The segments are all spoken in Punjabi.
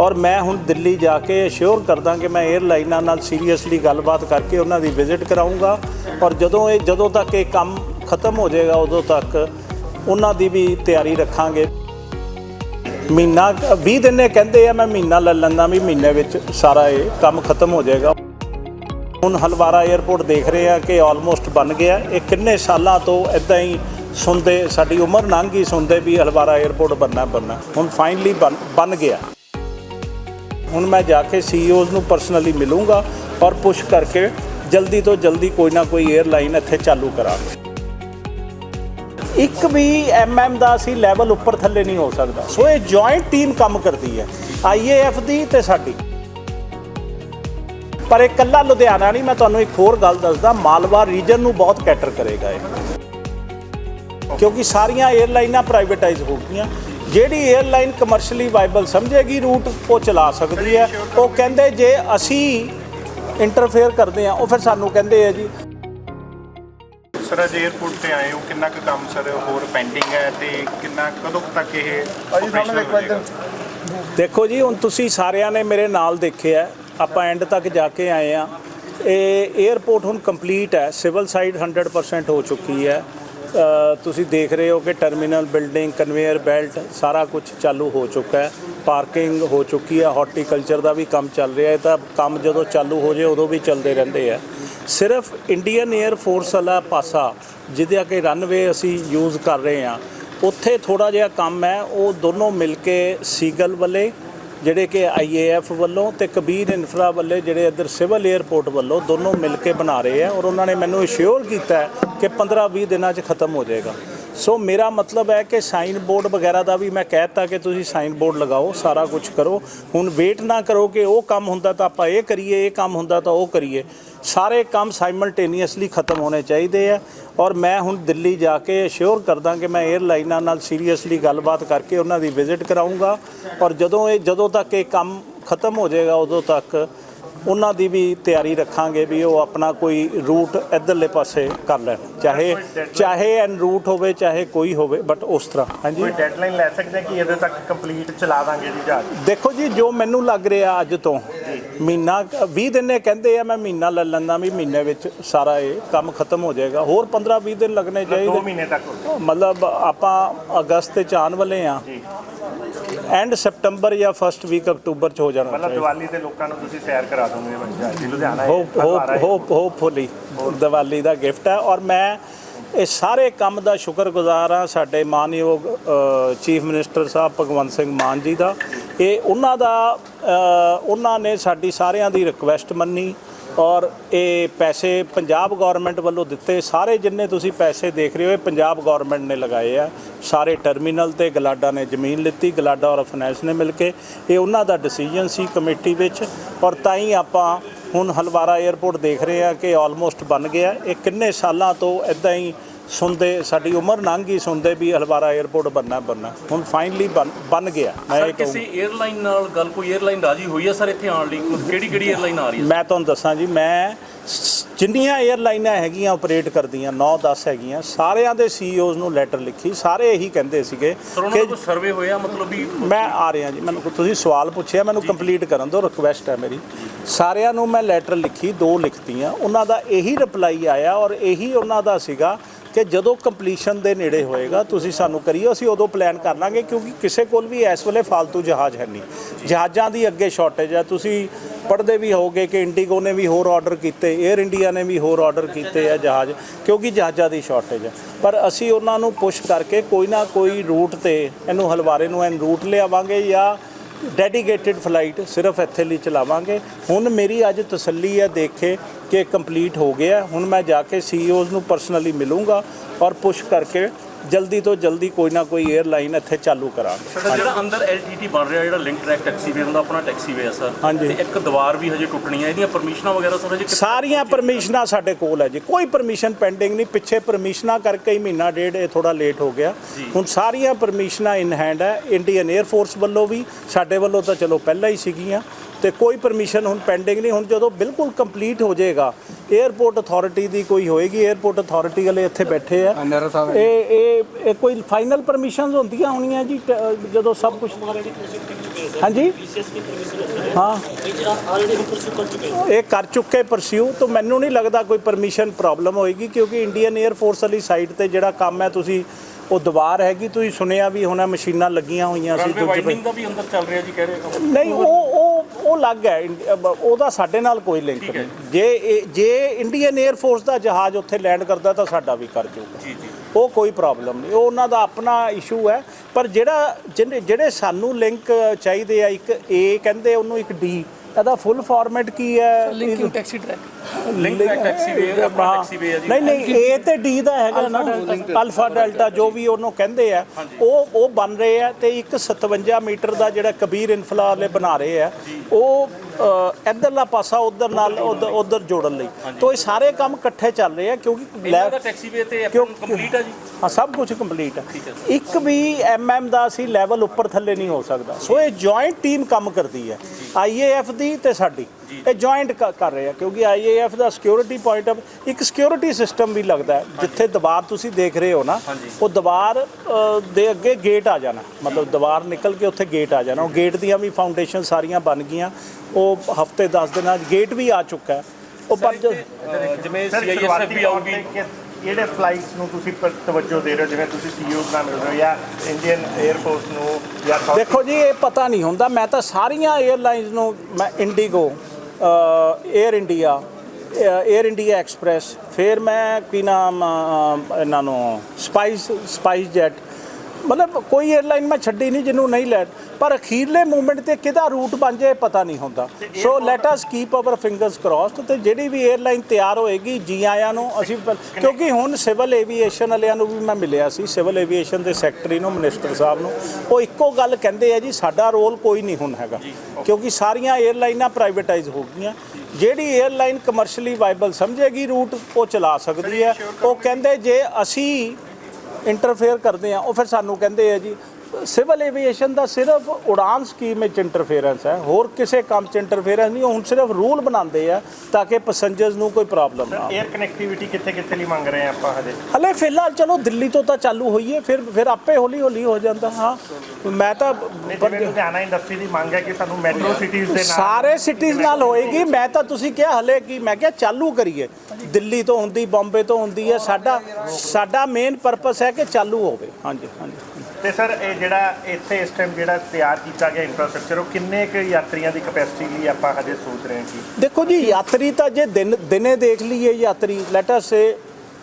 ਔਰ ਮੈਂ ਹੁਣ ਦਿੱਲੀ ਜਾ ਕੇ ਅਸ਼ੋਰ ਕਰਦਾ ਕਿ ਮੈਂ 에ਅਰਲਾਈਨਾਂ ਨਾਲ ਸੀਰੀਅਸਲੀ ਗੱਲਬਾਤ ਕਰਕੇ ਉਹਨਾਂ ਦੀ ਵਿਜ਼ਿਟ ਕਰਾਉਂਗਾ ਔਰ ਜਦੋਂ ਇਹ ਜਦੋਂ ਤੱਕ ਇਹ ਕੰਮ ਖਤਮ ਹੋ ਜਾਏਗਾ, ਉਦੋਂ ਤੱਕ ਉਹਨਾਂ ਦੀ ਵੀ ਤਿਆਰੀ ਰੱਖਾਂਗੇ। ਮਹੀਨਾ 20 ਦਿਨ ਇਹ ਕਹਿੰਦੇ ਆ, ਮੈਂ ਮਹੀਨਾ ਲੈ ਲੈਂਦਾ ਵੀ ਮਹੀਨੇ ਵਿੱਚ ਸਾਰਾ ਇਹ ਕੰਮ ਖਤਮ ਹੋ ਜਾਏਗਾ। ਹੁਣ ਹਲਵਾਰਾ 에ਅਰਪੋਰਟ ਦੇਖ ਰਹੇ ਆ ਕਿ ਆਲਮੋਸਟ ਬਣ ਗਿਆ। ਇਹ ਕਿੰਨੇ ਸਾਲਾਂ ਤੋਂ ਇਦਾਂ ਹੀ ਸੁਣਦੇ ਸਾਡੀ ਉਮਰ ਲੰਘ ਗਈ ਸੁਣਦੇ ਵੀ ਹਲਵਾਰਾ 에ਅਰਪੋਰਟ ਬੰਨਾ ਬੰਨਾ ਹੁਣ ਫਾਈਨਲੀ ਬਣ ਗਿਆ। ਹੁਣ ਮੈਂ ਜਾ ਕੇ ਸੀਈਓਜ਼ ਨੂੰ ਪਰਸਨਲੀ ਮਿਲੂੰਗਾ ਔਰ ਪੁਸ਼ ਕਰਕੇ ਜਲਦੀ ਤੋਂ ਜਲਦੀ ਕੋਈ ਨਾ ਕੋਈ 에ਅਰਲਾਈਨ ਇੱਥੇ ਚਾਲੂ ਕਰਾਂਗੇ। ਇੱਕ ਵੀ ਐਮਐਮ ਦਾ ਅਸੀਂ ਲੈਵਲ ਉੱਪਰ ਥੱਲੇ ਨਹੀਂ ਹੋ ਸਕਦਾ। ਸੋ ਇਹ ਜੁਆਇੰਟ ਟੀਮ ਕੰਮ ਕਰਦੀ ਹੈ। ਆਈਏਐਫ ਦੀ ਤੇ ਸਾਡੀ। ਪਰ ਇਹ ਕੱਲਾ ਲੁਧਿਆਣਾ ਨਹੀਂ, ਮੈਂ ਤੁਹਾਨੂੰ ਇੱਕ ਹੋਰ ਗੱਲ ਦੱਸਦਾ। ਮਾਲਵਾ ਰੀਜਨ ਨੂੰ ਬਹੁਤ ਕੈਟਰ ਕਰੇਗਾ ਇਹ। ਕਿਉਂਕਿ ਸਾਰੀਆਂ 에ਅਰਲਾਈਨਾਂ ਪ੍ਰਾਈਵੇਟਾਈਜ਼ ਹੋ ਗਈਆਂ। ਜਿਹੜੀ 에ਅਰਲਾਈਨ ਕਮਰਸ਼ੀਅਲੀ ਵਾਈਬਲ ਸਮਝੇਗੀ ਰੂਟ ਉਹ ਚਲਾ ਸਕਦੀ ਹੈ। ਉਹ ਕਹਿੰਦੇ ਜੇ ਅਸੀਂ ਇੰਟਰਫੇਅਰ ਕਰਦੇ ਆ ਉਹ ਫਿਰ ਸਾਨੂੰ ਕਹਿੰਦੇ ਆ ਜੀ। ਸਰ ਅਜੇ 에어ਪੋਰਟ ਤੇ ਆਏ ਹੋ ਕਿੰਨਾ ਕੁ ਕੰਮ ਸਰ ਹੋਰ ਪੈਂਡਿੰਗ ਹੈ ਤੇ ਕਿੰਨਾ ਕਦੋਂ ਤੱਕ ਇਹ operational ਹੋ ਜਾਏਗਾ? ਦੇਖੋ ਜੀ ਹੁਣ ਤੁਸੀਂ ਸਾਰਿਆਂ ਨੇ ਮੇਰੇ ਨਾਲ ਦੇਖਿਆ ਆਪਾਂ ਐਂਡ ਤੱਕ ਜਾ ਕੇ ਆਏ ਆ ਇਹ 에ਅਰਪੋਰਟ ਹੁਣ ਕੰਪਲੀਟ ਹੈ। ਸਿਵਲ ਸਾਈਡ 100% ਹੋ ਚੁੱਕੀ ਹੈ। ਤੁਸੀਂ ਦੇਖ ਰਹੇ ਹੋ ਕਿ ਟਰਮੀਨਲ ਬਿਲਡਿੰਗ, ਕਨਵੇਅਰ ਬੈਲਟ ਸਾਰਾ ਕੁਝ ਚਾਲੂ ਹੋ ਚੁੱਕਾ ਹੈ। ਪਾਰਕਿੰਗ ਹੋ ਚੁੱਕੀ ਹੈ, ਹਾਰਟੀਕਲਚਰ ਦਾ ਵੀ ਕੰਮ ਚੱਲ ਰਿਹਾ ਹੈ। ਤਾਂ ਕੰਮ ਜਦੋਂ ਚਾਲੂ ਹੋ ਜੇ, ਉਦੋਂ ਵੀ ਚੱਲਦੇ ਰਹਿੰਦੇ ਆ ਸਿਰਫ ਇੰਡੀਅਨ 에ਅਰ ਫੋਰਸ ਵਾਲਾ ਪਾਸਾ, ਜਿਹਦੇ ਆ ਕਿ ਰਨਵੇ ਅਸੀਂ ਯੂਜ਼ ਕਰ ਰਹੇ ਆ ਉੱਥੇ ਥੋੜਾ ਜਿਹਾ ਕੰਮ ਹੈ। ਉਹ ਦੋਨੋਂ ਮਿਲ ਕੇ ਸੀਗਲ ਵੱਲੇ ਜਿਹੜੇ ਕਿ ਆਈਏਐਫ ਵੱਲੋਂ ਤੇ ਕਬੀਰ ਇਨਫਰਾ ਵੱਲੇ ਜਿਹੜੇ ਇੱਧਰ ਸਿਵਲ 에ਅਰਪੋਰਟ ਵੱਲੋਂ ਦੋਨੋਂ ਮਿਲ ਕੇ ਬਣਾ ਰਹੇ ਆ ਔਰ ਉਹਨਾਂ ਨੇ ਮੈਨੂੰ ਅਸ਼ੋਰ ਕੀਤਾ ਕਿ 15-20 ਦਿਨਾਂ 'ਚ ਖਤਮ ਹੋ ਜਾਏਗਾ। ਸੋ ਮੇਰਾ ਮਤਲਬ ਹੈ ਕਿ ਸਾਈਨ ਬੋਰਡ ਵਗੈਰਾ ਦਾ ਵੀ ਮੈਂ ਕਹਿਤਾ ਕਿ ਤੁਸੀਂ ਸਾਈਨ ਬੋਰਡ ਲਗਾਓ, ਸਾਰਾ ਕੁਝ ਕਰੋ। ਹੁਣ ਵੇਟ ਨਾ ਕਰੋ ਕਿ ਉਹ ਕੰਮ ਹੁੰਦਾ ਤਾਂ ਆਪਾਂ ਇਹ ਕਰੀਏ, ਇਹ ਕੰਮ ਹੁੰਦਾ ਤਾਂ ਉਹ ਕਰੀਏ। ਸਾਰੇ ਕੰਮ ਸਾਈਮਲਟੇਨੀਅਸਲੀ ਖਤਮ ਹੋਣੇ ਚਾਹੀਦੇ ਆ। ਔਰ ਮੈਂ ਹੁਣ ਦਿੱਲੀ ਜਾ ਕੇ ਅਸ਼ੋਰ ਕਰਦਾ ਕਿ ਮੈਂ 에ਅਰਲਾਈਨਾਂ ਨਾਲ ਸੀਰੀਅਸਲੀ ਗੱਲਬਾਤ ਕਰਕੇ ਉਹਨਾਂ ਦੀ ਵਿਜ਼ਿਟ ਕਰਾਉਂਗਾ ਔਰ ਜਦੋਂ ਇਹ ਜਦੋਂ ਤੱਕ ਇਹ ਕੰਮ ਖਤਮ ਹੋ ਜਾਏਗਾ ਉਦੋਂ ਤੱਕ ਉਹਨਾਂ ਦੀ ਵੀ ਤਿਆਰੀ ਰੱਖਾਂਗੇ ਵੀ ਉਹ ਆਪਣਾ ਕੋਈ ਰੂਟ ਇਧਰਲੇ ਪਾਸੇ ਕਰ ਲੈਣ। ਚਾਹੇ ਚਾਹੇ ਐਨ ਰੂਟ ਹੋਵੇ ਚਾਹੇ ਕੋਈ ਹੋਵੇ ਬਟ ਉਸ ਤਰ੍ਹਾਂ। ਹਾਂਜੀ? ਕੋਈ ਡੈਡਲਾਈਨ ਲੈ ਸਕਦੇ ਕਿ ਇਹਦੇ ਤੱਕ ਕੰਪਲੀਟ ਚਲਾ ਦਾਂਗੇ ਜੀ ਜਹਾਜ਼ ਦੇਖੋ ਜੀ ਜੋ ਮੈਨੂੰ ਲੱਗ ਰਿਹਾ ਅੱਜ ਤੋਂ ਮਹੀਨਾ 20 ਦਿਨ ਇਹ ਕਹਿੰਦੇ ਆ ਮੈਂ ਮਹੀਨਾ ਲੈ ਲੈਂਦਾ ਵੀ ਮਹੀਨੇ ਵਿੱਚ ਸਾਰਾ ਇਹ ਕੰਮ ਖਤਮ ਹੋ ਜਾਏਗਾ। ਹੋਰ 15 20 ਦਿਨ ਲੱਗਣੇ 2 ਚਾਹੀਦੇ। ਮਹੀਨੇ ਤੱਕ ਹੋ ਜਾਏਗਾ। ਮਤਲਬ ਆਪਾਂ ਅਗਸਤ ਚ ਆਉਣ ਵਾਲੇ ਆ। ਐਂਡ ਸਪਟੰਬਰ ਜਾਂ ਫਸਟ ਵੀਕ ਅਕਤੂਬਰ ਚ ਹੋ ਜਾਣਾ ਮਤਲਬ ਦੀਵਾਲੀ ਤੇ ਲੋਕਾਂ ਨੂੰ ਤੁਸੀਂ ਸੈਰ ਕਰਾ ਦੋਗੇ ਦੀ Ludhiana hope. Hope hopefully Diwali ਦਾ ਗਿਫਟ ਹੈ ਔਰ ਮੈਂ ਇਹ ਸਾਰੇ ਕੰਮ ਦਾ ਸ਼ੁਕਰਗੁਜ਼ਾਰ ਹਾਂ ਸਾਡੇ ਮਾਨਯੋਗ ਚੀਫ ਮਿਨਿਸਟਰ ਸਾਹਿਬ ਭਗਵੰਤ ਸਿੰਘ ਮਾਨ ਜੀ ਦਾ। ਇਹ ਉਹਨਾਂ ਦਾ ਉਹਨਾਂ ਨੇ ਸਾਡੀ ਸਾਰਿਆਂ ਦੀ ਰਿਕੁਐਸਟ ਮੰਨੀ। ਔਰ ਇਹ ਪੈਸੇ ਪੰਜਾਬ ਗਵਰਨਮੈਂਟ ਵੱਲੋਂ ਦਿੱਤੇ, ਸਾਰੇ ਜਿੰਨੇ ਤੁਸੀਂ ਪੈਸੇ ਦੇਖ ਰਹੇ ਹੋ, ਇਹ ਪੰਜਾਬ ਗਵਰਨਮੈਂਟ ਨੇ ਲਗਾਏ ਆ। ਸਾਰੇ ਟਰਮੀਨਲ ਤੇ ਗਲਾਡਾ ਨੇ ਜ਼ਮੀਨ ਲਿੱਤੀ, ਗਲਾਡਾ ਔਰ ਫਾਈਨੈਂਸ ਨੇ ਮਿਲ ਕੇ। ਇਹ ਉਹਨਾਂ ਦਾ ਡਿਸੀਜਨ ਸੀ ਕਮੇਟੀ ਵਿੱਚ। ਔਰ ਤਾਂ ਹੀ ਆਪਾਂ ਹੁਣ ਹਲਵਾਰਾ 에ਅਰਪੋਰਟ ਦੇਖ ਰਹੇ ਆ ਕਿ ਆਲਮੋਸਟ ਬਣ ਗਿਆ। ਇਹ ਕਿੰਨੇ ਸਾਲਾਂ ਤੋਂ ਇਦਾਂ ਹੀ ਸੁਣਦੇ ਸਾਡੀ ਉਮਰ ਲੰਘ ਗਈ ਸੁਣਦੇ ਵੀ ਹਲਵਾਰਾ 에ਅਰਪੋਰਟ ਬੰਨਾ ਬੰਨਾ ਹੁਣ ਫਾਈਨਲੀ ਬਣ ਗਿਆ। ਮੈਂ ਇਹ ਕਿਸੇ 에ਅਰਲਾਈਨ ਨਾਲ ਗੱਲ ਕੋਈ 에ਅਰਲਾਈਨ ਰਾਜੀ ਹੋਈ ਹੈ ਸਰ ਇੱਥੇ ਆਉਣ ਲਈ? ਕਿਹੜੀ ਕਿਹੜੀ 에ਅਰਲਾਈਨ ਆ ਰਹੀ ਹੈ ਮੈਂ ਤੁਹਾਨੂੰ ਦੱਸਾਂ ਜੀ ਮੈਂ ਜਿੰਨੀਆਂ 에ਅਰਲਾਈਨਾਂ ਹੈਗੀਆਂ ਆਪਰੇਟ ਕਰਦੀਆਂ 9-10 ਹੈਗੀਆਂ ਸਾਰਿਆਂ ਦੇ ਸੀਈਓਜ਼ ਨੂੰ ਲੈਟਰ ਲਿਖੀ ਸਾਰੇ ਇਹੀ ਕਹਿੰਦੇ ਸੀਗੇ ਕਿ ਸਰਵੇ ਹੋਇਆ ਮਤਲਬ ਵੀ ਮੈਂ ਆ ਰਿਹਾ ਜੀ ਮੈਨੂੰ ਤੁਸੀਂ ਸਵਾਲ ਪੁੱਛਿਆ ਮੈਨੂੰ ਕੰਪਲੀਟ ਕਰਨ ਦਿਓ ਰਿਕੁਐਸਟ ਹੈ ਮੇਰੀ। ਸਾਰਿਆਂ ਨੂੰ ਮੈਂ ਲੈਟਰ ਲਿਖੀ ਦੋ ਲਿਖਤੀਆਂ ਉਹਨਾਂ ਦਾ ਇਹੀ ਰਿਪਲਾਈ ਆਇਆ ਔਰ ਇਹੀ ਉਹਨਾਂ ਦਾ ਸੀਗਾ ਕਿ ਜਦੋਂ ਕੰਪਲੀਸ਼ਨ ਦੇ ਨੇੜੇ ਹੋਏਗਾ, ਤੁਸੀਂ ਸਾਨੂੰ ਕਰੀਓ, ਅਸੀਂ ਉਦੋਂ ਪਲਾਨ ਕਰ ਲਾਂਗੇ, ਕਿਉਂਕਿ ਕਿਸੇ ਕੋਲ ਵੀ ਇਸ ਵੇਲੇ ਫਾਲਤੂ ਜਹਾਜ਼ ਹੈ ਨਹੀਂ। ਜਹਾਜ਼ਾਂ ਦੀ ਅੱਗੇ ਸ਼ਾਰਟੇਜ ਹੈ। ਤੁਸੀਂ ਪੜਦੇ ਵੀ ਹੋਗੇ ਕਿ ਇੰਡੀਗੋ ਨੇ ਵੀ ਹੋਰ ਆਰਡਰ ਕੀਤੇ 에ਅਰ ਇੰਡੀਆ ਨੇ ਵੀ ਹੋਰ ਆਰਡਰ ਕੀਤੇ ਆ ਜਹਾਜ਼, ਕਿਉਂਕਿ ਜਹਾਜ਼ਾਂ ਦੀ ਸ਼ਾਰਟੇਜ ਹੈ। ਪਰ ਅਸੀਂ ਉਹਨਾਂ ਨੂੰ ਪੁਸ਼ ਕਰਕੇ ਕੋਈ ਨਾ ਕੋਈ ਰੂਟ ਤੇ ਇਹਨੂੰ ਹਲਵਾਰੇ ਨੂੰ ਐਨ ਰੂਟ ਲਿਆਵਾਂਗੇ ਜਾਂ ਡੈਡੀਕੇਟਿਡ ਫਲਾਈਟ ਸਿਰਫ ਇੱਥੇ ਲਈ ਚਲਾਵਾਂਗੇ। ਹੁਣ ਮੇਰੀ ਅੱਜ ਤਸੱਲੀ ਹੈ, ਦੇਖੇ ਕਿ ਕੰਪਲੀਟ ਹੋ ਗਿਆ। ਹੁਣ ਮੈਂ ਜਾ ਕੇ ਸੀਈਓਜ਼ ਨੂੰ ਪਰਸਨਲੀ ਮਿਲੂੰਗਾ ਔਰ ਪੁਸ਼ ਕਰਕੇ ਜਲਦੀ ਤੋਂ ਜਲਦੀ ਕੋਈ ਨਾ ਕੋਈ 에ਅਰਲਾਈਨ ਇੱਥੇ ਚਾਲੂ ਕਰਾਂਗੇ। ਸਰ ਜਿਹੜਾ ਅੰਦਰ ਐਲਟੀਟੀ ਬਣ ਰਿਹਾ ਜਿਹੜਾ ਲਿੰਕ ਟਰੈਕ ਟੈਕਸੀਵੇ ਹੁੰਦਾ ਆਪਣਾ ਟੈਕਸੀਵੇ ਹੈ ਸਰ। ਹਾਂਜੀ। ਤੇ ਇੱਕ ਦੀਵਾਰ ਵੀ ਹਜੇ ਟੁੱਟਣੀ ਹੈ ਇਹਦੀਆਂ ਪਰਮਿਸ਼ਨਾਂ ਵਗੈਰਾ ਸਰ ਹਜੇ ਸਾਰੀਆਂ ਪਰਮਿਸ਼ਨਾਂ ਸਾਡੇ ਕੋਲ ਹੈ ਜੀ। ਕੋਈ ਪਰਮਿਸ਼ਨ ਪੈਂਡਿੰਗ ਨਹੀਂ। ਪਿੱਛੇ ਪਰਮਿਸ਼ਨਾਂ ਕਰਕੇ ਹੀ ਮਹੀਨਾ ਡੇਢ ਇਹ ਥੋੜਾ ਲੇਟ ਹੋ ਗਿਆ। ਹੁਣ ਸਾਰੀਆਂ ਪਰਮਿਸ਼ਨਾਂ ਇਨ ਹੈਂਡ ਹੈ। ਇੰਡੀਅਨ 에ਅਰ ਫੋਰਸ ਵੱਲੋਂ ਵੀ ਸਾਡੇ ਵੱਲੋਂ ਤਾਂ ਚਲੋ ਪਹਿਲਾਂ ਹੀ ਸੀਗੀਆਂ। ਤੇ ਕੋਈ ਪਰਮਿਸ਼ਨ ਹੁਣ ਪੈਂਡਿੰਗ ਨਹੀਂ ਹੁਣ ਜਦੋਂ ਬਿਲਕੁਲ ਕੰਪਲੀਟ ਹੋ ਜਾਏਗਾ 에어ਪੋਰਟ ਅਥਾਰਟੀ ਦੀ ਕੋਈ ਹੋਏਗੀ 에어ਪੋਰਟ ਅਥਾਰਟੀ ਵਾਲੇ ਇੱਥੇ ਬੈਠੇ ਆ। ਇਹ ਇਹ ਕੋਈ ਫਾਈਨਲ ਪਰਮਿਸ਼ਨਸ ਹੁੰਦੀਆਂ ਹੋਣੀਆਂ ਜੀ ਜਦੋਂ ਸਭ ਕੁਝ ਹਾਂਜੀ? ਹਾਂ। ਇਹ ਕਰ ਚੁੱਕੇ ਪਰਸਿਊ ਤੋਂ ਮੈਨੂੰ ਨਹੀਂ ਲੱਗਦਾ ਕੋਈ ਪਰਮਿਸ਼ਨ ਪ੍ਰੋਬਲਮ ਹੋਏਗੀ ਕਿਉਂਕਿ ਇੰਡੀਅਨ 에ਅਰ ਵਾਲੀ ਸਾਈਟ ਤੇ ਜਿਹੜਾ ਕੰਮ ਹੈ ਤੁਸੀਂ ਉਹ ਦੀਵਾਰ ਹੈਗੀ ਤੁਸੀਂ ਸੁਣਿਆ ਵੀ ਹੁਣ ਇਹ ਮਸ਼ੀਨਾਂ ਲੱਗੀਆਂ ਹੋਈਆਂ ਸੀ ਦੂਜੇ ਵਾਈਡਿੰਗ ਦਾ ਵੀ ਅੰਦਰ ਚੱਲ ਰਿਹਾ ਜੀ ਕਹਿ ਰਹੇ ਹੋ ਨਹੀਂ ਉਹ ਉਹ ਉਹ ਲੱਗ ਹੈ ਉਹਦਾ ਸਾਡੇ ਨਾਲ ਕੋਈ ਲਿੰਕ ਨਹੀਂ। ਜੇ। ਜੇ ਇੰਡੀਅਨ 에ਅਰ ਫੋਰਸ ਦਾ ਜਹਾਜ਼ ਉੱਥੇ ਲੈਂਡ ਕਰਦਾ ਤਾਂ ਸਾਡਾ ਵੀ ਕਰ ਜਾਊਗਾ ਜੀ ਜੀ। ਉਹ ਕੋਈ ਪ੍ਰੋਬਲਮ ਨਹੀਂ। ਉਹ ਉਹਨਾਂ ਦਾ ਆਪਣਾ ਇਸ਼ੂ ਹੈ। ਪਰ ਜਿਹੜਾ ਜਿਹਨੇ- ਜਿਹੜੇ ਸਾਨੂੰ ਲਿੰਕ ਚਾਹੀਦੇ ਆ ਇੱਕ ਏ ਕਹਿੰਦੇ ਉਹਨੂੰ ਇੱਕ ਡੀ ਇਹਦਾ ਫੁੱਲ ਫਾਰਮੈਟ ਕੀ ਹੈ? Linking taxi track link taxiway ਆਪਣਾ ਹਾਂ। ਟੈਕਸੀਵੇ ਹੈ ਜੀ। ਨਹੀਂ ਨਹੀਂ ਏ ਤੇ ਡੀ ਦਾ ਹੈਗਾ ਨਾ ਅਲਫਾ ਡੈਲਟਾ ਜੋ ਵੀ ਉਹਨੂੰ ਕਹਿੰਦੇ ਆ ਉਹ ਉਹ ਬਣ ਰਹੇ ਆ ਤੇ ਇੱਕ 57 ਮੀਟਰ ਦਾ ਜਿਹੜਾ ਕਬੀਰ ਇਨਫਲਾ ਵਾਲੇ ਬਣਾ ਰਹੇ ਆ ਉਹ ਇੱਧਰਲਾ ਪਾਸਾ ਉਧਰ ਨਾਲ ਉਧਰ ਜੋੜਨ ਲਈ। ਤੋਂ ਇਹ ਸਾਰੇ ਕੰਮ ਇਕੱਠੇ ਚੱਲ ਰਹੇ ਆ ਕਿਉਂਕਿ ਇਹਨਾਂ ਲੈ- ਦਾ ਟੈਕਸੀਵੇ ਤੇ ਕੰਪਲੀਟ ਹੈ ਜੀ। ਹਾਂ ਸਭ ਕੁਝ ਕੰਪਲੀਟ ਹੈ ਇੱਕ ਵੀ ਐਮਐਮ ਦਾ ਅਸੀਂ ਲੈਵਲ ਉੱਪਰ ਥੱਲੇ ਨਹੀਂ ਹੋ ਸਕਦਾ। ਸੋ ਇਹ ਜੁਆਇੰਟ ਟੀਮ ਕੰਮ ਕਰਦੀ ਹੈ। ਆਈਏਐਫ ਦੀ ਤੇ ਸਾਡੀ। ਇਹ ਜੁਆਇੰਟ ਕਰ ਰਹੇ ਆ ਕਿਉਂਕਿ ਆਈਏਐਫ ਦਾ ਸਿਕਿਉਰਿਟੀ ਪੁਆਇੰਟ ਆਫ ਇੱਕ ਸਿਕਿਉਰਿਟੀ ਸਿਸਟਮ ਵੀ ਲੱਗਦਾ ਜਿੱਥੇ ਦੀਵਾਰ ਤੁਸੀਂ ਦੇਖ ਰਹੇ ਹੋ ਨਾ। ਉਹ ਦੀਵਾਰ ਦੇ ਅੱਗੇ ਗੇਟ ਆ ਜਾਣਾ। ਮਤਲਬ ਦੀਵਾਰ ਨਿਕਲ ਕੇ ਉੱਥੇ ਗੇਟ ਆ ਜਾਣਾ। ਉਹ ਗੇਟ ਦੀਆਂ ਵੀ ਫਾਊਂਡੇਸ਼ਨ ਸਾਰੀਆਂ ਬਣ ਗਈਆਂ। ਉਹ ਹਫ਼ਤੇ 10 ਦਿਨਾਂ 'ਚ ਗੇਟ ਵੀ ਆ ਚੁੱਕਾ ਹੈ। ਉਹ ਪਰ ਜਿਵੇਂ ਸੀਆਈਐਸਐਫ ਵੀ ਕਿ- ਕਿਹੜੇ ਫਲਾਈਟਸ ਨੂੰ ਤੁਸੀਂ ਤਵੱਜੋ ਦੇ ਰਹੇ ਹੋ? ਜਿਵੇਂ ਤੁਸੀਂ ਸੀਈਓ ਨਾਲ ਮਿਲ ਰਹੇ ਹੋ ਜਾਂ ਇੰਡੀਅਨ 에ਅਰ ਫੋਰਸ ਨੂੰ ਜਾਂ ਦੇਖੋ ਜੀ ਇਹ ਪਤਾ ਨਹੀਂ ਹੁੰਦਾ। ਮੈਂ ਤਾਂ ਸਾਰੀਆਂ 에ਅਰਲਾਈਨਸ ਨੂੰ ਮੈਂ IndiGo Air India Air India Express ਫਿਰ ਮੈਂ ਕੀ ਨਾਮ ਇਹਨਾਂ ਨੂੰ ਸਪਾਈਸ ਸਪਾਈਸ ਜੈਟ ਮਤਲਬ ਕੋਈ 에ਅਰਲਾਈਨ ਮੈਂ ਛੱਡੀ ਨਹੀਂ ਜਿਹਨੂੰ ਨਹੀਂ ਲੈ ਪਰ ਅਖੀਰਲੇ ਮੂਮੈਂਟ ਤੇ ਕਿਹਦਾ ਰੂਟ ਬਣ ਜਾਏ ਪਤਾ ਨਹੀਂ ਹੁੰਦਾ। So let us keep our fingers crossed ਤੇ ਜਿਹੜੀ ਵੀ 에ਅਰਲਾਈਨ ਤਿਆਰ ਹੋਏਗੀ ਜੀ ਆਇਆਂ ਨੂੰ, ਅਸੀਂ ਕਿਉਂਕਿ ਹੁਣ ਸਿਵਲ ਏਵੀਏਸ਼ਨ ਵਾਲਿਆਂ ਨੂੰ ਵੀ ਮੈਂ ਮਿਲਿਆ ਸੀ ਸਿਵਲ ਏਵੀਏਸ਼ਨ ਦੇ ਸੈਕਟਰੀ ਨੂੰ ਮਿਨਿਸਟਰ ਸਾਹਿਬ ਨੂੰ। ਉਹ ਇੱਕੋ ਗੱਲ ਕਹਿੰਦੇ ਆ ਜੀ, ਸਾਡਾ ਰੋਲ ਕੋਈ ਨਹੀਂ ਹੁਣ ਹੈਗਾ। ਕਿਉਂਕਿ ਸਾਰੀਆਂ 에ਅਰਲਾਈਨਾਂ ਪ੍ਰਾਈਵੇਟਾਈਜ਼ ਹੋ ਗਈਆਂ। ਜਿਹੜੀ 에ਅਰਲਾਈਨ ਕਮਰਸ਼ੀਅਲੀ ਵਾਇਬਲ ਸਮਝੇਗੀ ਰੂਟ, ਉਹ ਚਲਾ ਸਕਦੀ ਹੈ। ਉਹ ਕਹਿੰਦੇ ਜੇ ਅਸੀਂ ਇੰਟਰਫੇਅਰ ਕਰਦੇ ਆ ਉਹ ਫਿਰ ਸਾਨੂੰ ਕਹਿੰਦੇ ਆ ਜੀ ਸਿਵਲ ਏਵੀਏਸ਼ਨ ਦਾ ਸਿਰਫ ਉਡਾਨ ਸਕੀਮ ਵਿੱਚ ਇੰਟਰਫੇਰੈਂਸ ਹੈ। ਹੋਰ ਕਿਸੇ ਕੰਮ 'ਚ ਇੰਟਰਫੇਰੈਂਸ ਨਹੀਂ ਉਹ ਹੁਣ ਸਿਰਫ ਰੂਲ ਬਣਾਉਂਦੇ ਆ ਤਾਂ ਕਿ ਪੈਸੇਂਜਰਸ ਨੂੰ ਕੋਈ ਪ੍ਰੋਬਲਮ ਨਾ ਆਵੇ। 에ਅਰ ਕਨੈਕਟੀਵਿਟੀ ਕਿੱਥੇ ਕਿੱਥੇ ਲਈ ਮੰਗ ਰਹੇ ਆ ਆਪਾਂ ਹਜੇ? ਹਲੇ ਫਿਲਹਾਲ ਚਲੋ ਦਿੱਲੀ ਤੋਂ ਤਾਂ ਚਾਲੂ ਹੋਈ ਹੈ ਫਿਰ ਫਿਰ ਆਪੇ ਹੌਲੀ ਹੌਲੀ ਹੋ ਜਾਂਦਾ ਹਾਂ। ਮੈਂ ਤਾਂ ਲੁਧਿਆਣਾ ਇੰਡਸਟਰੀ ਦੀ ਮੰਗ ਹੈ ਕਿ ਸਾਨੂੰ ਮੈਟਰੋ ਸਿਟੀਜ਼ ਦੇ ਨਾਲ ਸਾਰੇ ਸਿਟੀਜ਼ ਨਾਲ ਹੋਏਗੀ। ਮੈਂ ਤਾਂ ਤੁਸੀਂ ਕਿਹਾ ਹਲੇ ਕੀ ਮੈਂ ਕਿਹਾ ਚਾਲੂ ਕਰੀਏ। ਦਿੱਲੀ ਤੋਂ ਹੁੰਦੀ ਬੰਬੇ ਤੋਂ ਹੁੰਦੀ ਹੈ ਸਾਡਾ ਸਾਡਾ ਮੇਨ ਪਰਪਸ ਹੈ ਕਿ ਚਾਲੂ ਹੋਵੇ। ਹਾਂਜੀ ਹਾਂਜੀ। ਤੇ ਸਰ ਇਹ ਜਿਹੜਾ ਇੱਥੇ ਇਸ ਟਾਈਮ ਜਿਹੜਾ ਤਿਆਰ ਕੀਤਾ ਗਿਆ ਇਨਫਰਾਸਟ੍ਰਕਚਰ ਉਹ ਕਿੰਨੇ ਕੁ ਯਾਤਰੀਆਂ ਦੀ ਕਪੈਸਿਟੀ ਲਈ ਆਪਾਂ ਹਜੇ ਸੋਚ ਰਹੇ ਹਾਂ ਕਿ ਦੇਖੋ ਜੀ ਯਾਤਰੀ ਤਾਂ ਜੇ ਦਿਨ ਦਿਨੇ ਦੇਖ ਲਈਏ ਯਾਤਰੀ ਲੈਟ ਅਸ ਸੇ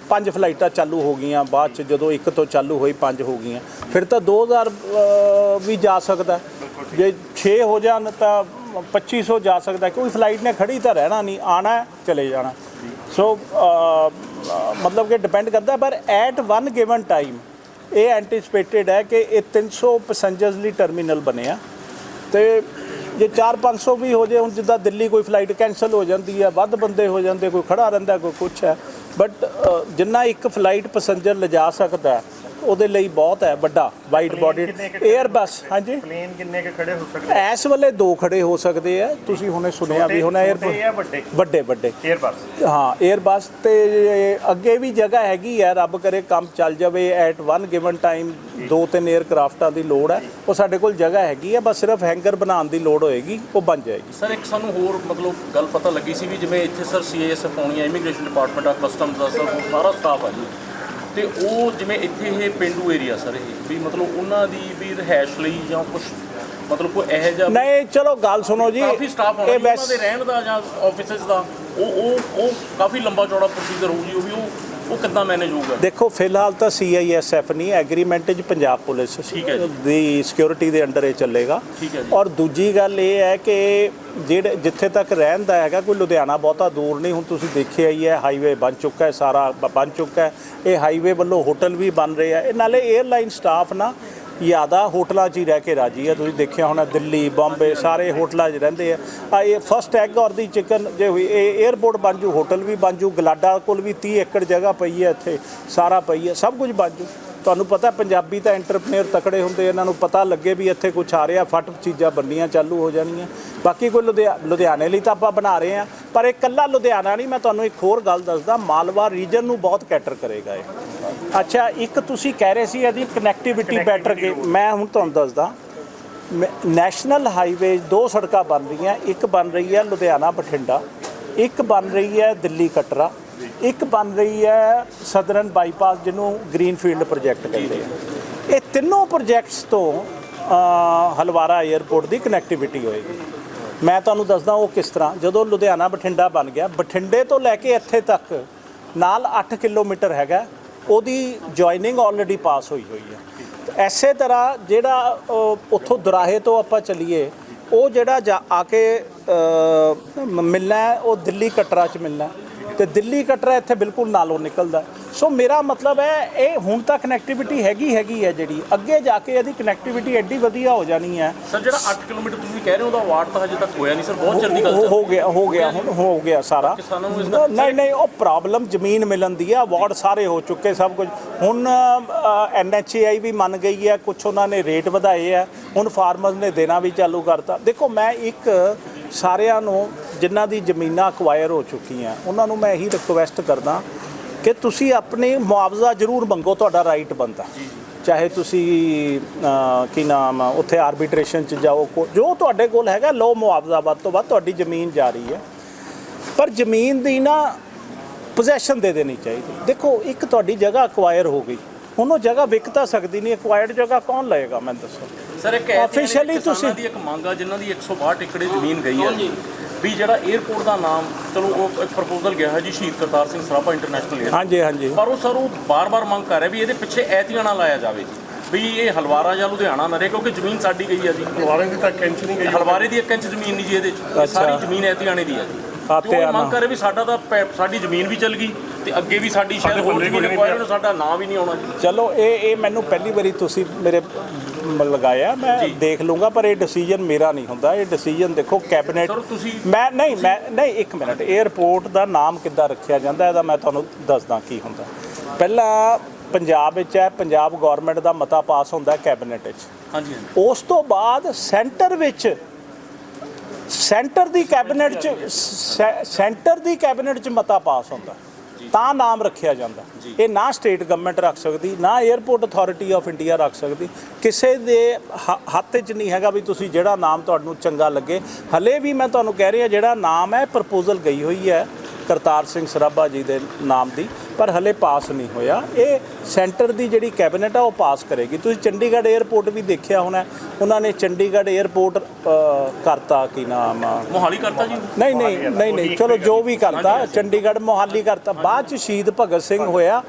ਪੰਜ ਫਲਾਈਟਾਂ ਚਾਲੂ ਹੋ ਗਈਆਂ ਬਾਅਦ ਚ ਜਦੋਂ ਇੱਕ ਤੋਂ ਚਾਲੂ ਹੋਈ ਪੰਜ ਹੋ ਗਈਆਂ। ਫਿਰ ਤਾਂ 2000 ਅ, ਵੀ ਜਾ ਸਕਦਾ। ਜੇ 6 ਹੋ ਜਾਣ ਤਾਂ 2500 ਜਾ ਸਕਦਾ ਕੋਈ ਫਲਾਈਟ ਨੇ ਖੜੀ ਤਾਂ ਰਹਿਣਾ ਨਹੀਂ ਆਣਾ ਹੈ, ਚਲੇ ਜਾਣਾ। ਸੋ ਮਤਲਬ ਕਿ ਡਿਪੈਂਡ ਕਰਦਾ ਪਰ ਐਟ ਵਨ ਗਿਵਨ ਟਾਈਮ ਇਹ ਐਂਟੀਸਪੇਟਿਡ ਹੈ ਕਿ ਇਹ 300 ਪੈਸੇਂਜਰਸ ਲਈ ਟਰਮੀਨਲ ਬਣਿਆ ਤੇ ਜੇ 4-500 ਵੀ ਹੋ ਜੇ, ਹੁਣ ਜਿੱਦਾਂ ਦਿੱਲੀ ਕੋਈ ਫਲਾਈਟ ਕੈਨਸਲ ਹੋ ਜਾਂਦੀ ਹੈ, ਵੱਧ ਬੰਦੇ ਹੋ ਜਾਂਦੇ, ਕੋਈ ਖੜਾ ਰਹਿੰਦਾ, ਕੋਈ ਕੁਛ ਹੈ। ਬਟ ਜਿੰਨਾ ਇੱਕ ਫਲਾਈਟ ਪੈਸੇਂਜਰ ਲਿਜਾ ਸਕਦਾ ਉਹਦੇ ਲਈ ਬਹੁਤ ਹੈ ਵੱਡਾ ਵਾਈਟ ਬਾਡੀ 에ਅਰਬਸ ਹਾਂਜੀ। ਪਲੇਨ ਕਿੰਨੇ ਕ ਖੜੇ ਹੋ ਸਕਦੇ? ਐਸ ਵੇਲੇ ਦੋ ਖੜੇ ਹੋ ਸਕਦੇ ਆ ਤੁਸੀਂ ਹੁਣੇ ਸੁਣਿਆ ਵੀ ਹੁਣ 에ਅਰਬਸ ਵੱਡੇ? ਵੱਡੇ 에ਅਰਬਸ ਹਾਂ 에ਅਰਬਸ ਤੇ ਅੱਗੇ ਵੀ ਜਗ੍ਹਾ ਹੈਗੀ ਆ ਰੱਬ ਕਰੇ ਕੰਮ ਚੱਲ ਜਾਵੇ ਐਟ ਵਨ ਗਿਵਨ ਟਾਈਮ ਦੋ ਤਿੰਨ 에ਅਰਕ੍ਰਾਫਟਾਂ ਦੀ ਲੋੜ ਹੈ ਉਹ ਸਾਡੇ ਕੋਲ ਜਗ੍ਹਾ ਹੈਗੀ ਹੈ ਬਸ ਸਿਰਫ ਹੈਂਗਰ ਬਣਾਉਣ ਦੀ ਲੋੜ ਹੋਏਗੀ ਉਹ ਬਣ ਜਾਏਗੀ। ਸਰ ਇੱਕ ਸਾਨੂੰ ਹੋਰ ਮਤਲਬ ਗੱਲ ਪਤਾ ਲੱਗੀ ਸੀ ਵੀ ਜਿਵੇਂ ਇੱਥੇ ਸਰ ਸੀਏਐਸਐਫ ਆਉਣੀ ਹੈ ਇਮੀਗ੍ਰੇਸ਼ਨ ਡਿਪਾਰਟਮੈਂਟ ਆ ਕਸਟਮਸ ਦਾ ਸਰ ਸਾਰਾ ਸਟਾਫ ਆ ਜੀ। ਤੇ ਉਹ ਜਿਵੇਂ ਇੱਥੇ ਇਹ ਪਿੰਡੂ ਏਰੀਆ ਸਰ ਇਹ ਵੀ ਮਤਲਬ ਉਹਨਾਂ ਦੀ ਵੀ ਰਿਹਾਇਸ਼ ਲਈ ਜਾਂ ਕੁਝ ਮਤਲਬ ਕੋਈ ਇਹੋ ਜਿਹਾ ਨਹੀਂ ਚਲੋ ਗੱਲ ਸੁਣੋ ਜੀ। ਕਾਫੀ ਸਟਾਫ ਹੋਣਾ ਉਹਨਾਂ ਦੇ ਰਹਿਣ ਦਾ ਜਾਂ ਆਫਿਸਿਸ ਦਾ। ਉਹ ਉਹ ਉਹ ਕਾਫੀ ਲੰਬਾ ਚੌੜਾ ਪ੍ਰੋਸੀਜਰ ਹੋਊ ਜੀ ਉਹ ਵੀ ਉਹ ਉਹ ਕਿੱਦਾਂ ਮੈਨੇਜ ਹੋਊਗਾ ਦੇਖੋ ਫਿਲਹਾਲ ਤਾਂ ਸੀਆਈਐਸਐਫ ਨਹੀਂ ਐਗਰੀਮੈਂਟ 'ਚ ਪੰਜਾਬ ਪੁਲਿਸ। ਦੀ ਸਿਕਿਉਰਿਟੀ ਦੇ ਅੰਡਰ ਇਹ ਚੱਲੇਗਾ ਠੀਕ ਹੈ ਜੀ। ਔਰ ਦੂਜੀ ਗੱਲ ਇਹ ਹੈ ਕਿ ਜਿਹੜੇ ਜਿੱਥੇ ਤੱਕ ਰਹਿਣ ਦਾ ਹੈਗਾ ਕੋਈ ਲੁਧਿਆਣਾ ਬਹੁਤਾ ਦੂਰ ਨਹੀਂ ਹੁਣ ਤੁਸੀਂ ਦੇਖਿਆ ਹੀ ਹੈ ਹਾਈਵੇ ਬਣ ਚੁੱਕਾ ਹੈ ਸਾਰਾ ਬਣ ਚੁੱਕਾ ਹੈ ਇਹ ਹਾਈਵੇ ਵੱਲੋਂ ਹੋਟਲ ਵੀ ਬਣ ਰਹੇ ਆ ਇਹ ਨਾਲੇ 에ਅਰਲਾਈਨ ਸਟਾਫ ਨਾ ਜ਼ਿਆਦਾ ਹੋਟਲਾਂ 'ਚ ਹੀ ਰਹਿ ਕੇ ਰਾਜੀ ਆ। ਤੁਸੀਂ ਦੇਖਿਆ ਹੋਣਾ ਦਿੱਲੀ, ਬੰਬੇ, ਸਾਰੇ ਹੋਟਲਾਂ 'ਚ ਰਹਿੰਦੇ ਆ। ਆ ਇਹ ਫਸਟ ਐਗ ਔਰ ਦੀ ਚਿਕਨ ਜੇ ਹੋਈ, ਇਹ 에ਅਰਪੋਰਟ ਬਣ ਜੂ ਹੋਟਲ ਵੀ ਬਣ ਜੂ, ਗਲਾਡਾ ਕੋਲ ਵੀ 30 ਏਕੜ ਜਗ੍ਹਾ ਪਈ ਹੈ ਇੱਥੇ, ਸਾਰਾ ਪਈ ਹੈ ਸਭ ਕੁਝ ਬਣ ਜੂ। ਤੁਹਾਨੂੰ ਪਤਾ ਪੰਜਾਬੀ ਤਾਂ ਐਂਟਰਪ੍ਰੇਨਰ ਤਕੜੇ ਹੁੰਦੇ ਇਹਨਾਂ ਨੂੰ ਪਤਾ ਲੱਗੇ ਵੀ ਇੱਥੇ ਕੁਝ ਆ ਰਿਹਾ, ਫਟ ਚੀਜ਼ਾਂ ਬੰਨੀਆਂ ਚਾਲੂ ਹੋ ਜਾਣੀਆਂ। ਬਾਕੀ ਕੋਈ ਲੁਧਿਆ- ਲੁਧਿਆਣੇ ਲਈ ਤਾਂ ਆਪਾਂ ਬਣਾ ਰਹੇ ਹਾਂ ਪਰ ਇਹ ਕੱਲਾ ਲੁਧਿਆਣਾ ਨਹੀਂ, ਮੈਂ ਤੁਹਾਨੂੰ ਇੱਕ ਹੋਰ ਗੱਲ ਦੱਸਦਾ, ਮਾਲਵਾ ਰੀਜਨ ਨੂੰ ਬਹੁਤ ਕੈਟਰ ਕਰੇਗਾ ਇਹ। ਅੱਛਾ ਇੱਕ ਤੁਸੀਂ ਕਹਿ ਰਹੇ ਸੀ ਇਹਦੀ ਕਨੈਕਟੀਵਿਟੀ ਬੈਟਰ ਕੇ ਮੈਂ ਹੁਣ ਤੁਹਾਨੂੰ ਦੱਸਦਾ ਨੈਸ਼ਨਲ ਹਾਈਵੇ ਦੋ ਸੜਕਾਂ ਬਣ ਰਹੀਆਂ ਇੱਕ ਬਣ ਰਹੀ ਹੈ ਲੁਧਿਆਣਾ ਬਠਿੰਡਾ ਇੱਕ ਬਣ ਰਹੀ ਹੈ ਦਿੱਲੀ ਕਟਰਾ ਇੱਕ ਬਣ ਰਹੀ ਹੈ ਸਦਰਨ ਬਾਈਪਾਸ ਜਿਹਨੂੰ ਗ੍ਰੀਨਫੀਲਡ ਪ੍ਰੋਜੈਕਟ ਕਹਿੰਦੇ ਆ। ਇਹ ਤਿੰਨੋਂ ਪ੍ਰੋਜੈਕਟਸ ਤੋਂ ਹਲਵਾਰਾ 에ਅਰਪੋਰਟ ਦੀ ਕਨੈਕਟੀਵਿਟੀ ਹੋਏਗੀ। ਮੈਂ ਤੁਹਾਨੂੰ ਦੱਸਦਾ ਉਹ ਕਿਸ ਤਰ੍ਹਾਂ ਜਦੋਂ ਲੁਧਿਆਣਾ ਬਠਿੰਡਾ ਬਣ ਗਿਆ ਬਠਿੰਡੇ ਤੋਂ ਲੈ ਕੇ ਇੱਥੇ ਤੱਕ ਨਾਲ 8 ਕਿਲੋਮੀਟਰ ਹੈਗਾ ਉਹਦੀ ਜੁਆਇਨਿੰਗ ਆਲਰੇਡੀ ਪਾਸ ਹੋਈ ਹੋਈ ਹੈ। ਐਸੇ ਤਰ੍ਹਾਂ ਜਿਹੜਾ ਉੱਥੋਂ ਦੁਰਾਹੇ ਤੋਂ ਆਪਾਂ ਚੱਲੀਏ, ਉਹ ਜਿਹੜਾ ਜਾ ਆ ਕੇ ਮਿਲਣਾ ਉਹ ਦਿੱਲੀ ਕਟਰਾ ਚ ਮਿਲਣਾ ਤੇ ਦਿੱਲੀ ਕਟਰਾ ਇੱਥੇ ਬਿਲਕੁਲ ਨਾਲੋਂ ਨਿਕਲਦਾ। ਸੋ ਮੇਰਾ ਮਤਲਬ ਹੈ ਇਹ ਹੁਣ ਤਾਂ ਕਨੈਕਟੀਵਿਟੀ ਹੈਗੀ ਹੈਗੀ ਹੈ ਜਿਹੜੀ। ਅੱਗੇ ਜਾ ਕੇ ਇਹਦੀ ਕਨੈਕਟੀਵਿਟੀ ਐਡੀ ਵਧੀਆ ਹੋ ਜਾਣੀ ਹੈ। ਸਰ ਜਿਹੜਾ 8 ਕਿਲੋਮੀਟਰ ਤੁਸੀਂ ਕਹਿ ਰਹੇ ਹੋ ਉਹਦਾ ਵਾਟ ਤਾਂ ਹਜੇ ਤੱਕ ਹੋਇਆ ਨਹੀਂ ਸਰ। ਬਹੁਤ ਚਿਰ ਦੀ ਗੱਲ ਹੋ। ਗਿਆ ਹੋ ਗਿਆ ਹੁਣ ਹੋ ਗਿਆ ਸਾਰਾ। ਨਹੀਂ ਨਹੀਂ ਉਹ ਪ੍ਰੋਬਲਮ ਜ਼ਮੀਨ ਮਿਲਣ ਦੀ ਆ ਅਵਾਰਡ ਸਾਰੇ ਹੋ ਚੁੱਕੇ ਸਭ ਕੁਝ। ਹੁਣ ਐਨਐਚਏਆਈ ਵੀ ਮੰਨ ਗਈ ਹੈ ਕੁਝ ਉਹਨਾਂ ਨੇ ਰੇਟ ਵਧਾਏ ਆ ਹੁਣ ਫਾਰਮਰਸ ਨੇ ਦੇਣਾ ਵੀ ਚਾਲੂ ਕਰਤਾ। ਦੇਖੋ ਮੈਂ ਇੱਕ ਸਾਰਿਆਂ ਨੂੰ ਜਿਨ੍ਹਾਂ ਦੀ ਜ਼ਮੀਨਾਂ ਅਕਵਾਇਰ ਹੋ ਚੁੱਕੀਆਂ ਉਹਨਾਂ ਨੂੰ ਮੈਂ ਇਹੀ ਰਿਕੁਐਸਟ ਕਰਦਾ ਕਿ ਤੁਸੀਂ ਆਪਣੀ ਮੁਆਵਜ਼ਾ ਜ਼ਰੂਰ ਮੰਗੋ ਤੁਹਾਡਾ ਰਾਈਟ ਬਣਦਾ। ਚਾਹੇ ਤੁਸੀਂ ਕੀ ਨਾਮ ਆ, ਉੱਥੇ ਆਰਬਿਟ੍ਰੇਸ਼ਨ ਚ ਜਾਓ ਕੋ- ਜੋ ਤੁਹਾਡੇ ਕੋਲ ਹੈਗਾ ਲਓ ਮੁਆਵਜ਼ਾ ਵੱਧ ਤੋਂ ਵੱਧ ਤੁਹਾਡੀ ਜ਼ਮੀਨ ਜਾ ਰਹੀ ਹੈ। ਪਰ ਜ਼ਮੀਨ ਦੀ ਨਾ ਪੋਜੈਸ਼ਨ ਦੇ ਦੇਣੀ ਚਾਹੀਦੀ। ਦੇਖੋ ਇੱਕ ਤੁਹਾਡੀ ਜਗ੍ਹਾ ਅਕਵਾਇਰ ਹੋ ਗਈ। ਹੁਣ ਉਹ ਜਗ੍ਹਾ ਵਿਕ ਤਾਂ ਸਕਦੀ ਨਹੀਂ ਅਕਵਾਇਰਡ ਜਗ੍ਹਾ ਕੌਣ ਲਏਗਾ ਮੈਨੂੰ ਦੱਸੋ। ਸਰ ਇੱਕ ਕਿਸਾਨਾਂ ਤੁਸੀਂ- ਦੀ ਇੱਕ ਮੰਗ ਆ ਜਿਨ੍ਹਾਂ ਦੀ 162 ਏਕੜ ਜ਼ਮੀਨ ਗਈ ਹੈ। ਵੀ ਜਿਹੜਾ 에ਅਰਪੋਰਟ ਦਾ ਨਾਮ ਚਲੋ ਉਹ ਇੱਕ ਪ੍ਰਪੋਜ਼ਲ ਗਿਆ ਹੈ ਜੀ ਸ਼ਹੀਦ ਕਰਤਾਰ ਸਿੰਘ ਸਰਾਭਾ ਇੰਟਰਨੈਸ਼ਨਲ 에ਅਰ ਹਾਂਜੀ ਹਾਂਜੀ। ਪਰ ਉਹ ਸਰ ਉਹ ਬਾਰ-ਬਾਰ ਮੰਗ ਕਰ ਰਿਹਾ ਵੀ ਇਹਦੇ ਪਿੱਛੇ ਐਤੀਆਂ ਨਾ ਲਾਇਆ ਜਾਵੇ ਜੀ। ਵੀ ਇਹ ਹਲਵਾਰਾ ਜਾਂ ਲੁਧਿਆਣਾ ਨਾ ਰਹੇ ਕਿਉਂਕਿ ਜ਼ਮੀਨ ਸਾਡੀ ਗਈ ਹੈ ਜੀ। ਹਲਵਾਰੇ ਦੀ ਤਾਂ ਕੈਂਚ ਨਹੀਂ ਗਈ। ਹਲਵਾਰੇ ਦੀ ਇੱਕ ਇੰਚ ਜ਼ਮੀਨ ਨਹੀਂ ਜੀ ਇਹਦੇ 'ਚ। ਸਾਰੀ ਜ਼ਮੀਨ ਐਤੀਆਣੇ ਦੀ ਹੈ ਜੀ। ਤੇ। ਉਹ ਮੰਗ ਕਰ ਰਿਹਾ ਵੀ ਸਾਡਾ ਤਾਂ ਪੈ- ਸਾਡੀ ਜ਼ਮੀਨ ਵੀ ਚਲ ਗਈ ਤੇ ਅੱਗੇ ਵੀ ਸਾਡੀ ਸ਼ਾਇਦ ਹੋਰ acquire ਹੋਣੀ, ਸਾਡਾ ਨਾਂ ਵੀ ਨਹੀਂ ਆਉਣਾ ਜੀ। ਚਲੋ ਇਹ ਇਹ ਮੈਨੂੰ ਪਹਿਲੀ ਵਾਰੀ ਤੁਸੀਂ ਮੇਰੇ ਮ- ਲਗਾਇਆ ਮੈਂ ਦੇਖ ਲੂੰਗਾ ਪਰ ਇਹ ਡਿਸੀਜਨ ਮੇਰਾ ਨਹੀਂ ਹੁੰਦਾ। ਇਹ ਡਿਸੀਜਨ ਦੇਖੋ ਕੈਬਨਿਟ Sir, ਤੁਸੀਂ- ਮੈਂ ਨਹੀਂ ਮੈਂ ਨਹੀਂ ਇੱਕ ਮਿੰਟ। 에ਅਰਪੋਰਟ ਦਾ ਨਾਮ ਕਿੱਦਾਂ ਰੱਖਿਆ ਜਾਂਦਾ ਇਹਦਾ ਮੈਂ ਤੁਹਾਨੂੰ ਦੱਸਦਾ ਕੀ ਹੁੰਦਾ। ਪਹਿਲਾਂ ਪੰਜਾਬ ਵਿੱਚ ਹੈ ਪੰਜਾਬ ਗਵਰਨਮੈਂਟ ਦਾ ਮਤਾ ਪਾਸ ਹੁੰਦਾ ਕੈਬਨਿਟ ਵਿੱਚ। ਹਾਂਜੀ ਹਾਂਜੀ। ਉਸ ਤੋਂ ਬਾਅਦ ਸੈਂਟਰ ਵਿੱਚ ਸੈਂਟਰ ਦੀ ਕੈਬਨਿਟ ਚ ਸੈਂਟਰ ਦੀ ਕੈਬਨਿਟ ਚ ਮਤਾ ਪਾਸ ਹੁੰਦਾ। ਤਾਂ ਨਾਮ ਰੱਖਿਆ ਜਾਂਦਾ। ਇਹ ਨਾ ਸਟੇਟ ਗਵਰਨਮੈਂਟ ਰੱਖ ਸਕਦੀ ਨਾ 에ਅਰਪੋਰਟ ਅਥਾਰਟੀ ਆਫ ਇੰਡੀਆ ਰੱਖ ਸਕਦੀ। ਕਿਸੇ ਦੇ ਹੱਥ 'ਚ ਨਹੀਂ ਹੈਗਾ ਵੀ ਤੁਸੀਂ ਜਿਹੜਾ ਨਾਮ ਤੁਹਾਨੂੰ ਚੰਗਾ ਲੱਗੇ। ਹਲੇ ਵੀ ਮੈਂ ਤੁਹਾਨੂੰ ਕਹਿ ਰਿਹਾ ਜਿਹੜਾ ਨਾਮ ਹੈ ਪ੍ਰਪੋਜ਼ਲ ਗਈ ਹੋਈ ਹੈ ਕਰਤਾਰ ਸਿੰਘ ਸਰਾਭਾ ਜੀ ਦੇ ਨਾਮ ਦੀ ਪਰ ਹਲੇ ਪਾਸ ਨਹੀਂ ਹੋਇਆ। ਇਹ ਸੈਂਟਰ ਦੀ ਜਿਹੜੀ ਕੈਬਨਿਟ ਆ ਉਹ ਪਾਸ ਕਰੇਗੀ। ਤੁਸੀਂ ਚੰਡੀਗੜ੍ਹ 에ਅਰਪੋਰਟ ਵੀ ਦੇਖਿਆ ਹੋਣਾ ਉਹਨਾਂ ਨੇ ਚੰਡੀਗੜ੍ਹ 에ਅਰਪੋਰਟ ਕਰਤਾ ਕੀ ਨਾਮ ਮੋਹਾਲੀ ਕਰਤਾ ਜੀ? ਨਹੀਂ ਨਹੀਂ ਨਹੀਂ ਨਹੀਂ ਚਲੋ ਜੋ ਵੀ ਕਰਤਾ ਚੰਡੀਗੜ੍ਹ ਮੋਹਾਲੀ ਕਰਤਾ। ਬਾਅਦ ਚ ਸ਼ਹੀਦ ਭਗਤ ਸਿੰਘ ਹੋਇਆ।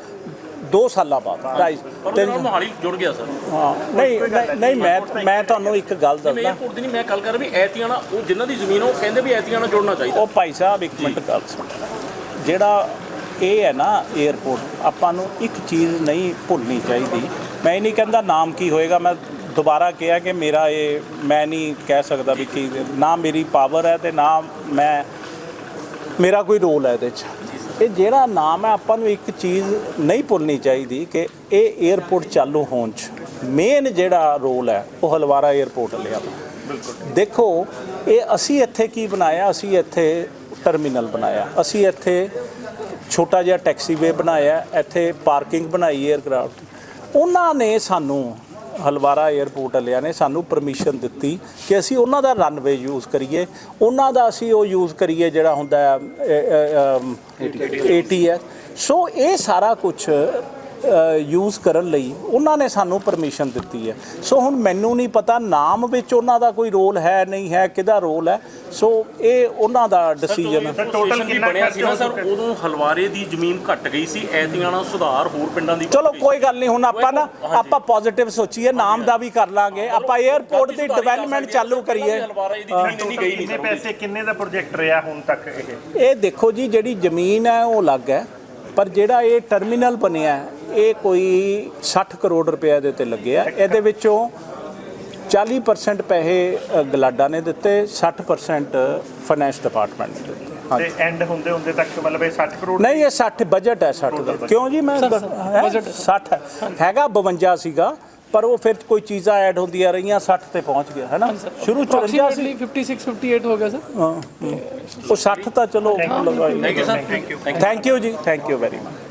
2 ਸਾਲਾਂ ਬਾਅਦ ਢਾਈ ਪਰ ਉਹਦੇ ਤਿੰਨ ਨਾਲ ਮੋਹਾਲੀ ਜੁੜ ਗਿਆ ਸਰ। ਹਾਂ ਨਹੀਂ ਨਹੀਂ- ਨਹੀਂ। ਮੈਂ ਮੈਂ ਤੁਹਾਨੂੰ ਇੱਕ ਗੱਲ ਮੈਂ ਦੱਸਦਾ। 에ਅਰਪੋਰਟ ਦੀ ਨਹੀਂ ਮੈਂ ਗੱਲ ਕਰ ਰਿਹਾ ਵੀ ਐਤੀਆਣਾ ਉਹ ਜਿਨ੍ਹਾਂ ਦੀ ਜ਼ਮੀਨ ਆ, ਉਹ ਕਹਿੰਦੇ ਵੀ ਐਤੀਆਣਾ ਜੋੜਨਾ ਚਾਹੀਦਾ। ਉਹ ਭਾਈ ਸਾਹਿਬ ਇੱਕ ਮਿੰਟ ਗੱਲ ਸੁਣ। ਜਿਹੜਾ ਇਹ ਹੈ ਨਾ 에ਅਰਪੋਰਟ ਆਪਾਂ ਨੂੰ ਇੱਕ ਚੀਜ਼ ਨਹੀਂ ਭੁੱਲਣੀ ਚਾਹੀਦੀ। ਮੈਂ ਇਹ ਨਹੀਂ ਕਹਿੰਦਾ ਨਾਮ ਕੀ ਹੋਏਗਾ ਮੈਂ ਦੁਬਾਰਾ ਕਿਹਾ ਕਿ ਮੇਰਾ ਇਹ ਮੈਂ ਨਹੀਂ ਕਹਿ ਸਕਦਾ ਵੀ ਕੀ ਨਾ ਮੇਰੀ ਪਾਵਰ ਹੈ ਤੇ ਨਾ ਮੈਂ ਮੇਰਾ ਕੋਈ ਰੋਲ ਹੈ ਇਹਦੇ 'ਚ। ਤੇ ਜਿਹੜਾ ਨਾਮ ਹੈ, ਆਪਾਂ ਨੂੰ ਇੱਕ ਚੀਜ਼ ਨਹੀਂ ਭੁੱਲਣੀ ਚਾਹੀਦੀ ਕਿ ਇਹ 에어ਪੋਰਟ ਚਾਲੂ ਹੋਣ 'ਚ ਮੇਨ ਜਿਹੜਾ ਰੋਲ ਹੈ, ਉਹ ਹਲਵਾਰਾ 에어ਪੋਰਟ ਲਿਆ ਬਿਲਕੁਲ ਦੇਖੋ, ਇਹ ਅਸੀਂ ਇੱਥੇ ਕੀ ਬਣਾਇਆ? ਅਸੀਂ ਇੱਥੇ ਟਰਮੀਨਲ ਬਣਾਇਆ। ਅਸੀਂ ਇੱਥੇ ਛੋਟਾ ਜਿਹਾ ਟੈਕਸੀ ਵੇ ਬਣਾਇਆ, ਇੱਥੇ ਪਾਰਕਿੰਗ ਬਣਾਈ 에ਅਰਕ੍ਰਾਫਟ ਉਹਨਾਂ ਨੇ ਸਾਨੂੰ ਹਲਵਾਰਾ 에ਅਰਪੋਰਟ ਵਾਲਿਆਂ ਨੇ ਸਾਨੂੰ ਪਰਮਿਸ਼ਨ ਦਿੱਤੀ ਕਿ ਅਸੀਂ ਉਹਨਾਂ ਦਾ ਰਨਵੇ ਯੂਜ਼ ਕਰੀਏ। ਉਹਨਾਂ ਦਾ ਅਸੀਂ ਉਹ ਯੂਜ਼ ਕਰੀਏ ਜਿਹੜਾ ਹੁੰਦਾ ਏਟੀਐਸ ਸੋ ਇਹ ਸਾਰਾ ਕੁਝ ਯੂਜ਼ ਕਰਨ ਲਈ ਉਹਨਾਂ ਨੇ ਸਾਨੂੰ ਪਰਮਿਸ਼ਨ ਦਿੱਤੀ ਹੈ। ਸੋ ਹੁਣ ਮੈਨੂੰ ਨਹੀਂ ਪਤਾ ਨਾਮ ਵਿੱਚ ਉਹਨਾਂ ਦਾ ਕੋਈ ਰੋਲ ਹੈ ਨਹੀਂ ਹੈ ਕਿਹਦਾ ਰੋਲ ਹੈ। ਸੋ ਇਹ ਉਹਨਾਂ ਦਾ ਡਿਸੀਜਨ ਹੈ। ਟੋਟਲ ਵੀ ਬਣਿਆ ਸੀ ਨਾ ਸਰ ਉਦੋਂ ਹਲਵਾਰੇ ਦੀ ਜ਼ਮੀਨ ਘਟ ਗਈ ਸੀ ਐਤੀਆਣਾ ਸੁਧਾਰ ਹੋਰ ਪਿੰਡਾਂ ਦੀ ਚਲੋ ਕੋਈ ਗੱਲ ਨਹੀਂ ਹੁਣ ਆਪਾਂ ਨਾ ਆਪਾਂ ਪੋਜ਼ਿਟਿਵ ਸੋਚੀਏ ਨਾਮ ਦਾ ਵੀ ਕਰ ਲਾਂਗੇ। ਆਪਾਂ 에ਅਰਪੋਰਟ ਦੀ ਡਿਵੈਲਪਮੈਂਟ ਚਾਲੂ ਕਰੀਏ। ਹਲਵਾਰਾ ਦੀ ਜ਼ਮੀਨ ਇੰਨੀ ਗਈ ਨਹੀਂ ਕਿੰਨੇ ਸਰ ਪੈਸੇ ਕਿੰਨੇ ਦਾ ਪ੍ਰੋਜੈਕਟ ਰਿਹਾ ਹੁਣ ਤੱਕ ਇਹ? ਇਹ ਦੇਖੋ ਜੀ ਜਿਹੜੀ ਜ਼ਮੀਨ ਹੈ ਉਹ ਅਲੱਗ ਹੈ ਪਰ ਜਿਹੜਾ ਇਹ ਟਰਮੀਨਲ ਬਣਿਆ ਹੈ, ਇਹ ਕੋਈ 60 ਕਰੋੜ ਰੁਪਏ ਦੇ ਤੇ ਲੱਗਿਆ। ਇਹਦੇ ਵਿੱਚੋਂ 40% ਪੈਸੇ ਗਲਾਡਾ ਨੇ ਦਿੱਤੇ 60% ਫਾਈਨੈਂਸ ਡਿਪਾਰਟਮੈਂਟ ਨੇ ਦਿੱਤੇ। ਹਾਂਜੀ ਤੇ ਐਂਡ ਹੁੰਦੇ ਹੁੰਦੇ ਤੱਕ ਮਤਲਬ ਇਹ 60 ਕਰੋੜ ਨਹੀਂ ਇਹ 60 ਬਜਟ ਹੈ 60 ਦਾ। ਕਿਉਂ ਜੀ ਮੈਂ ਬਜਟ 60 ਹੈ? ਹੈਗਾ 52 ਸੀਗਾ ਪਰ ਉਹ ਫਿਰ ਕੋਈ ਚੀਜ਼ਾਂ ਐਡ ਹੁੰਦੀਆਂ ਰਹੀਆਂ 60 ਤੇ ਪਹੁੰਚ ਗਿਆ ਹੈ ਨਾ? ਸ਼ੁਰੂ। 54 ਸੀ। ਅਪਰੋਕਸੀਮੇਟਲੀ 56 58 ਹੋ ਗਿਆ ਸਰ। ਹਾਂ। ਉਹ 60 ਤਾਂ ਚਲੋ ਲਗਾਈ thank you sir thank you thank you ਜੀ ਥੈਂਕ ਯੂ ਵੈਰੀ ਮਚ